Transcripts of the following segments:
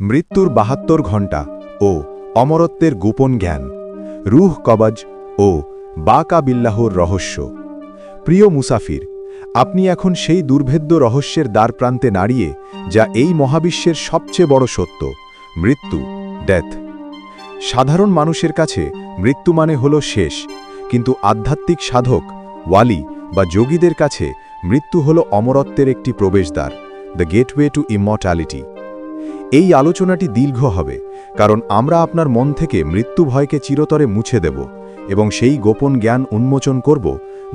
মৃত্যুর বাহাত্তর ঘণ্টা ও অমরত্বের গোপন জ্ঞান, রুহ কবজ ও বাকা বিল্লাহর রহস্য। প্রিয় মুসাফির, আপনি এখন সেই দুর্ভেদ্য রহস্যের দ্বার প্রান্তে নাড়িয়ে যা এই মহাবিশ্বের সবচেয়ে বড় সত্য, মৃত্যু ডেথ সাধারণ মানুষের কাছে মৃত্যু মানে হল শেষ, কিন্তু আধ্যাত্মিক সাধক, ওয়ালি বা যোগীদের কাছে মৃত্যু হল অমরত্বের একটি প্রবেশদ্বার দ্য গেটওয়ে টু ইমর্টালিটি এই আলোচনাটি দীর্ঘ হবে, কারণ আমরা আপনার মন থেকে মৃত্যু ভয়কে চিরতরে মুছে দেব এবং সেই গোপন জ্ঞান উন্মোচন করব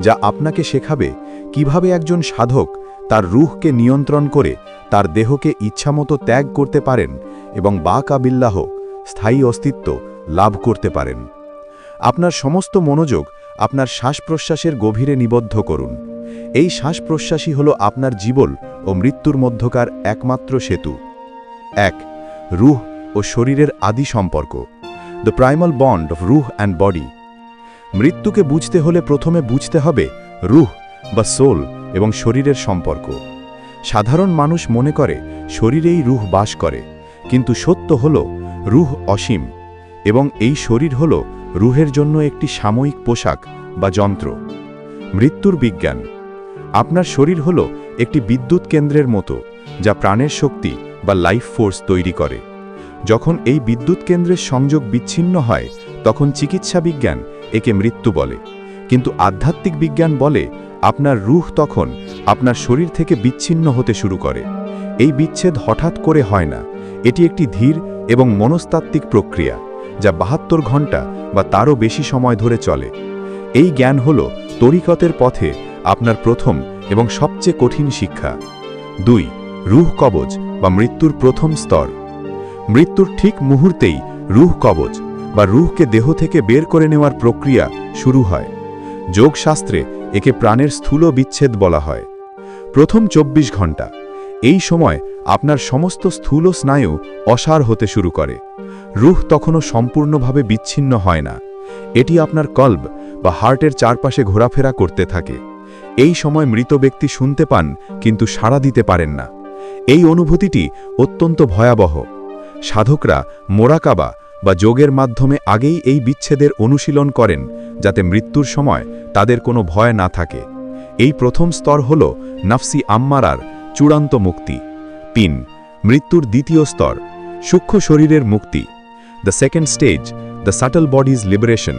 যা আপনাকে শেখাবে কীভাবে একজন সাধক তার রুহকে নিয়ন্ত্রণ করে তার দেহকে ইচ্ছামতো ত্যাগ করতে পারেন এবং বা কাবিল্লাহ, স্থায়ী অস্তিত্ব লাভ করতে পারেন। আপনার সমস্ত মনোযোগ আপনার শ্বাস প্রশ্বাসের গভীরে নিবদ্ধ করুন। এই শ্বাস প্রশ্বাসই হল আপনার জীবন ও মৃত্যুর মধ্যকার একমাত্র সেতু। এক, রুহ ও শরীরের আদি সম্পর্ক। দ্য প্রাইমাল বন্ড অফ রুহ অ্যান্ড বডি মৃত্যুকে বুঝতে হলে প্রথমে বুঝতে হবে রুহ বা সোল এবং শরীরের সম্পর্ক। সাধারণ মানুষ মনে করে শরীরেই রুহ বাস করে, কিন্তু সত্য হল রুহ অসীম এবং এই শরীর হল রুহের জন্য একটি সাময়িক পোশাক বা যন্ত্র। মৃত্যুর বিজ্ঞান। আপনার শরীর হল একটি বিদ্যুৎ কেন্দ্রের মতো, যা প্রাণের শক্তি বা লাইফ ফোর্স তৈরি করে। যখন এই বিদ্যুৎ কেন্দ্রের সংযোগ বিচ্ছিন্ন হয়, তখন চিকিৎসা বিজ্ঞান একে মৃত্যু বলে। কিন্তু আধ্যাত্মিক বিজ্ঞান বলে, আপনার রুহ তখন আপনার শরীর থেকে বিচ্ছিন্ন হতে শুরু করে। এই বিচ্ছেদ হঠাৎ করে হয় না। এটি একটি ধীর এবং মনস্তাত্ত্বিক প্রক্রিয়া, যা বাহাত্তর ঘণ্টা বা তারও বেশি সময় ধরে চলে। এই জ্ঞান হল তরিকতের পথে আপনার প্রথম এবং সবচেয়ে কঠিন শিক্ষা। দুই রুহ কবজ বা মৃত্যুর প্রথম স্তর। মৃত্যুর ঠিক মুহূর্তেই রুহ কবজ বা রুহকে দেহ থেকে বের করে নেওয়ার প্রক্রিয়া শুরু হয়। যোগশাস্ত্রে একে প্রাণের স্থূল বিচ্ছেদ বলা হয়। প্রথম ২৪ ঘণ্টা এই সময় আপনার সমস্ত স্থূল স্নায়ু অসার হতে শুরু করে। রুহ তখনও সম্পূর্ণভাবে বিচ্ছিন্ন হয় না। এটি আপনার কল্ব বা হার্টের চারপাশে ঘোরাফেরা করতে থাকে। এই সময় মৃত ব্যক্তি শুনতে পান, কিন্তু সাড়া দিতে পারেন না। এই অনুভূতিটি অত্যন্ত ভয়াবহ। সাধকরা মোরাকাবা বা যোগের মাধ্যমে আগেই এই বিচ্ছেদের অনুশীলন করেন যাতে মৃত্যুর সময় তাদের কোনো ভয় না থাকে। এই প্রথম স্তর হল নাফসি আম্মারার চূড়ান্ত মুক্তি। তিন মৃত্যুর দ্বিতীয় স্তর, সূক্ষ্ম শরীরের মুক্তি। The second stage, the subtle body's liberation.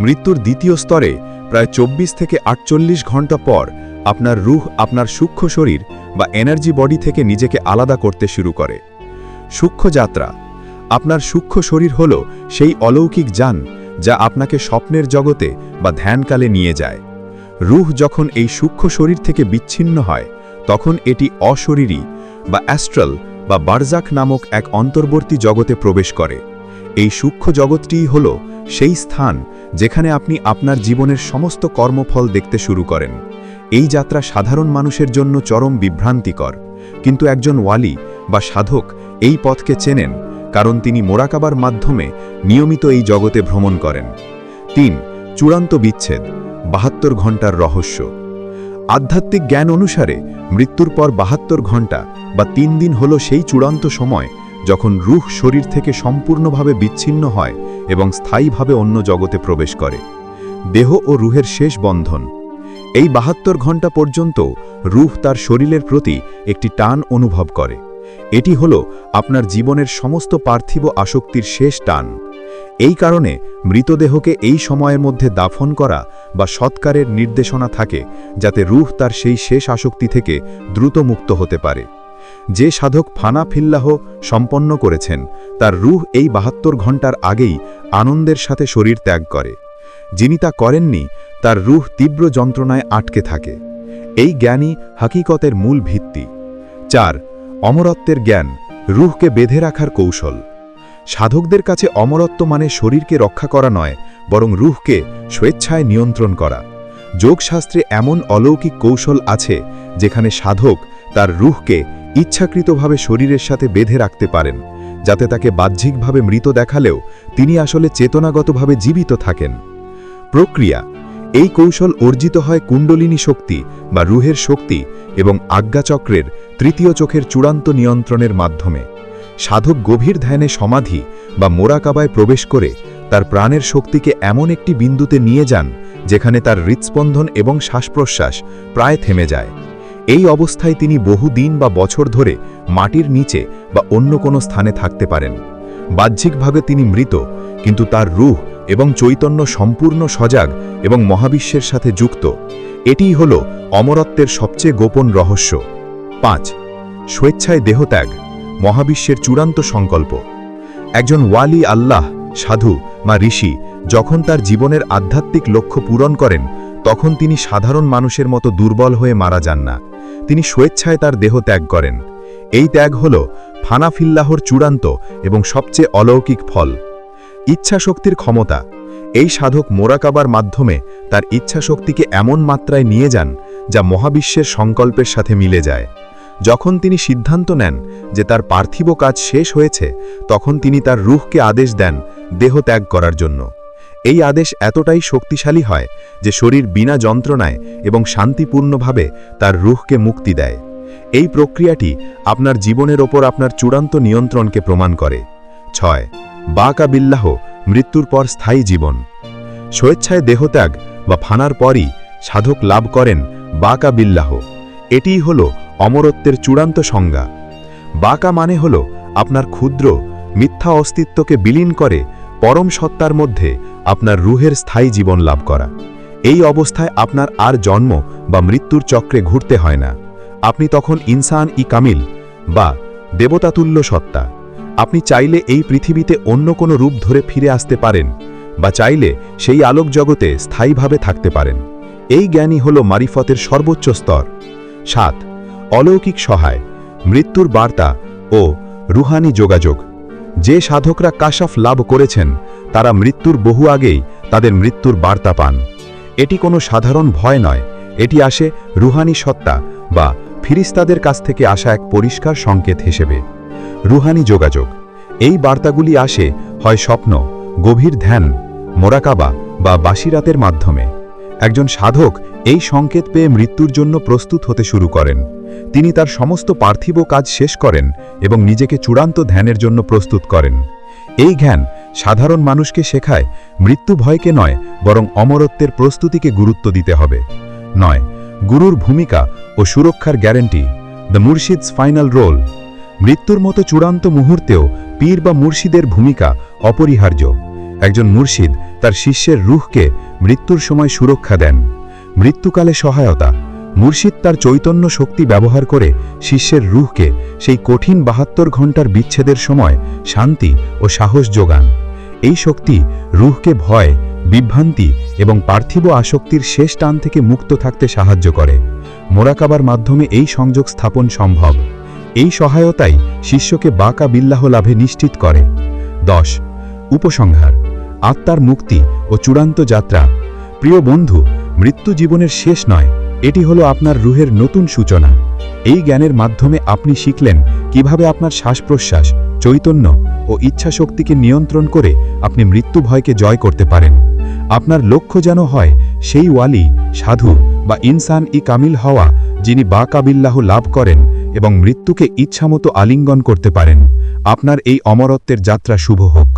মৃত্যুর দ্বিতীয় স্তরে প্রায় ২৪ থেকে আটচল্লিশ ঘণ্টা পর আপনার রুহ, আপনার সূক্ষ্ম শরীর বা এনার্জি বডি থেকে নিজেকে আলাদা করতে শুরু করে। সূক্ষ্ম যাত্রা। আপনার সূক্ষ্ম শরীর হল সেই অলৌকিক যান যা আপনাকে স্বপ্নের জগতে বা ধ্যানকালে নিয়ে যায়। রুহ যখন এই সূক্ষ্ম শরীর থেকে বিচ্ছিন্ন হয়, তখন এটি অশরীরী বা অ্যাস্ট্রাল বা বারজাক নামক এক অন্তর্বর্তী জগতে প্রবেশ করে। এই সূক্ষ্ম জগৎটিই হল সেই স্থান যেখানে আপনি আপনার জীবনের সমস্ত কর্মফল দেখতে শুরু করেন। এই যাত্রা সাধারণ মানুষের জন্য চরম বিভ্রান্তিকর। কিন্তু একজন ওয়ালি বা সাধক এই পথকে চেনেন কারণ তিনি মোরাকাবার মাধ্যমে নিয়মিত এই জগতে ভ্রমণ করেন। তিন, চূড়ান্ত বিচ্ছেদ, বাহাত্তর ঘণ্টার রহস্য। আধ্যাত্মিক জ্ঞান অনুসারে মৃত্যুর পর বাহাত্তর ঘণ্টা বা তিন দিন হল সেই চূড়ান্ত সময় যখন রুহ শরীর থেকে সম্পূর্ণভাবে বিচ্ছিন্ন হয় এবং স্থায়ীভাবে অন্য জগতে প্রবেশ করে। দেহ ও রুহের শেষ বন্ধন এই বাহাত্তর ঘণ্টা পর্যন্ত রুহ তার শরীরের প্রতি একটি টান অনুভব করে। এটি হল আপনার জীবনের সমস্ত পার্থিব আসক্তির শেষ টান। এই কারণে মৃতদেহকে এই সময়ের মধ্যে দাফন করা বা সৎকারের নির্দেশনা থাকে, যাতে রুহ তার সেই শেষ আসক্তি থেকে দ্রুত মুক্ত হতে পারে। যে সাধক ফানা ফিল্লাহ সম্পন্ন করেছেন, তার রুহ এই বাহাত্তর ঘণ্টার আগেই আনন্দের সাথে শরীর ত্যাগ করে। যিনি তা করেননি, তার রুহ তীব্র যন্ত্রণায় আটকে থাকে। এই জ্ঞানই হাকিকতের মূল ভিত্তি। চার, অমরত্বের জ্ঞান, রুহকে বেঁধে রাখার কৌশল। সাধকদের কাছে অমরত্ব মানে শরীরকে রক্ষা করা নয়, বরং রুহকে স্বেচ্ছায় নিয়ন্ত্রণ করা। যোগশাস্ত্রে এমন অলৌকিক কৌশল আছে, যেখানে সাধক তার রুহকে ইচ্ছাকৃতভাবে শরীরের সাথে বেঁধে রাখতে পারেন, যাতে তাকে বাহ্যিকভাবে মৃত দেখালেও তিনি আসলে চেতনাগতভাবে জীবিত থাকেন। প্রক্রিয়া। এই কৌশল অর্জিত হয় কুণ্ডলিনী শক্তি বা রুহের শক্তি এবং আজ্ঞাচক্রের তৃতীয় চোখের চূড়ান্ত নিয়ন্ত্রণের মাধ্যমে। সাধক গভীর ধ্যানে সমাধি বা মোরাকাবায় প্রবেশ করে তার প্রাণের শক্তিকে এমন একটি বিন্দুতে নিয়ে যান যেখানে তার হৃৎস্পন্দন এবং শ্বাসপ্রশ্বাস প্রায় থেমে যায়। এই অবস্থায় তিনি বহু দিন বা বছর ধরে মাটির নিচে বা অন্য কোনো স্থানে থাকতে পারেন। বাহ্যিকভাবে তিনি মৃত, কিন্তু তার রূহ এবং চৈতন্য সম্পূর্ণ সজাগ এবং মহাবিশ্বের সাথে যুক্ত। এটিই হল অমরত্বের সবচেয়ে গোপন রহস্য। পাঁচ, স্বেচ্ছায় দেহত্যাগ, মহাবিশ্বের চূড়ান্ত সংকল্প। একজন ওয়ালি আল্লাহ, সাধু বা ঋষি যখন তার জীবনের আধ্যাত্মিক লক্ষ্য পূরণ করেন, তখন তিনি সাধারণ মানুষের মতো দুর্বল হয়ে মারা যান না। তিনি স্বেচ্ছায় তার দেহ ত্যাগ করেন। এই ত্যাগ হল ফানাফিল্লাহর চূড়ান্ত এবং সবচেয়ে অলৌকিক ফল। ইচ্ছাশক্তির ক্ষমতা। এই সাধক মোরাকাবার মাধ্যমে তার ইচ্ছাশক্তিকে এমন মাত্রায় নিয়ে যান যা মহাবিশ্বের সংকল্পের সাথে মিলে যায়। যখন তিনি সিদ্ধান্ত নেন যে তার পার্থিব কাজ শেষ হয়েছে, তখন তিনি তার রুহকে আদেশ দেন দেহ ত্যাগ করার জন্য। এই আদেশ এতটাই শক্তিশালী হয় যে শরীর বিনা যন্ত্রণায় এবং শান্তিপূর্ণভাবে তার রুহকে মুক্তি দেয়। এই প্রক্রিয়াটি আপনার জীবনের ওপর আপনার চূড়ান্ত নিয়ন্ত্রণকে প্রমাণ করে। ছয় বাকাবিল্লাহ মৃত্যুর পর স্থায়ী জীবন। স্বেচ্ছায় দেহত্যাগ বা ফানার পরই সাধক লাভ করেন বাকাবিল্লাহ এটিই হল অমরত্বের চূড়ান্ত সংজ্ঞা। বাঁকা মানে হল আপনার ক্ষুদ্র, মিথ্যা অস্তিত্বকে বিলীন করে পরম সত্তার মধ্যে আপনার রুহের স্থায়ী জীবন লাভ করা। এই অবস্থায় আপনার আর জন্ম বা মৃত্যুর চক্রে ঘুরতে হয় না। আপনি তখন ইনসান ই কামিল বা দেবতাতুল্য সত্তা। আপনি চাইলে এই পৃথিবীতে অন্য কোনো রূপ ধরে ফিরে আসতে পারেন, বা চাইলে সেই আলোক জগতে স্থায়ীভাবে থাকতে পারেন। এই জ্ঞানই হল মারিফতের সর্বোচ্চ স্তর। সাত, অলৌকিক সহায়, মৃত্যুর বার্তা ও রুহানি যোগাযোগ। যে সাধকরা কাশাফ লাভ করেছেন, তারা মৃত্যুর বহু আগেই তাদের মৃত্যুর বার্তা পান। এটি কোনো সাধারণ ভয় নয়, এটি আসে রুহানি সত্তা বা ফিরিস্তাদের কাছ থেকে আসা এক পরিষ্কার সংকেত হিসেবে। রুহানি যোগাযোগ। এই বার্তাগুলি আসে, হয় স্বপ্ন, গভীর ধ্যান, মোরাকাবা বা বাসিরাতের মাধ্যমে। একজন সাধক এই সংকেত পেয়ে মৃত্যুর জন্য প্রস্তুত হতে শুরু করেন। তিনি তার সমস্ত পার্থিব কাজ শেষ করেন এবং নিজেকে চূড়ান্ত ধ্যানের জন্য প্রস্তুত করেন। এই জ্ঞান সাধারণ মানুষকে শেখায়, মৃত্যু ভয়কে নয়, বরং অমরত্বের প্রস্তুতিকে গুরুত্ব দিতে হবে। নয়, গুরুর ভূমিকা ও সুরক্ষার গ্যারেন্টি, দ্য মুর্শিদস ফাইনাল রোল। মৃত্যুর মতো চূড়ান্ত মুহূর্তেও পীর বা মুর্শিদের ভূমিকা অপরিহার্য। একজন মুর্শিদ তার শিষ্যের রুহকে মৃত্যুর সময় সুরক্ষা দেন। মৃত্যুকালে সহায়তা। মুর্শিদ তার চৈতন্য শক্তি ব্যবহার করে শিষ্যের রুহকে সেই কঠিন বাহাত্তর ঘণ্টার বিচ্ছেদের সময় শান্তি ও সাহস যোগান। এই শক্তি রুহকে ভয়, বিভ্রান্তি এবং পার্থিব আসক্তির শেষ টান থেকে মুক্ত থাকতে সাহায্য করে। মোরাকাবার মাধ্যমে এই সংযোগ স্থাপন সম্ভব। এই সহায়তাই শিষ্যকে বাঁকা বিল্লাহ লাভে নিশ্চিত করে। দশ, উপসংহার, আত্মার মুক্তি ও চূড়ান্ত যাত্রা। প্রিয় বন্ধু, মৃত্যু জীবনের শেষ নয়, এটি হলো আপনার রুহের নতুন সূচনা। এই জ্ঞানের মাধ্যমে আপনি শিখলেন কীভাবে আপনার শ্বাস প্রশ্বাস চৈতন্য ও ইচ্ছাশক্তিকে নিয়ন্ত্রণ করে আপনি মৃত্যু ভয়কে জয় করতে পারেন। আপনার লক্ষ্য যেন হয়, সেই ওয়ালি, সাধু বা ইনসান ই কামিল হওয়া যিনি বা কাবিল্লাহ লাভ করেন এবং মৃত্যুকে ইচ্ছামতো আলিঙ্গন করতে পারেন। আপনার এই অমরত্বের যাত্রা শুভ হোক।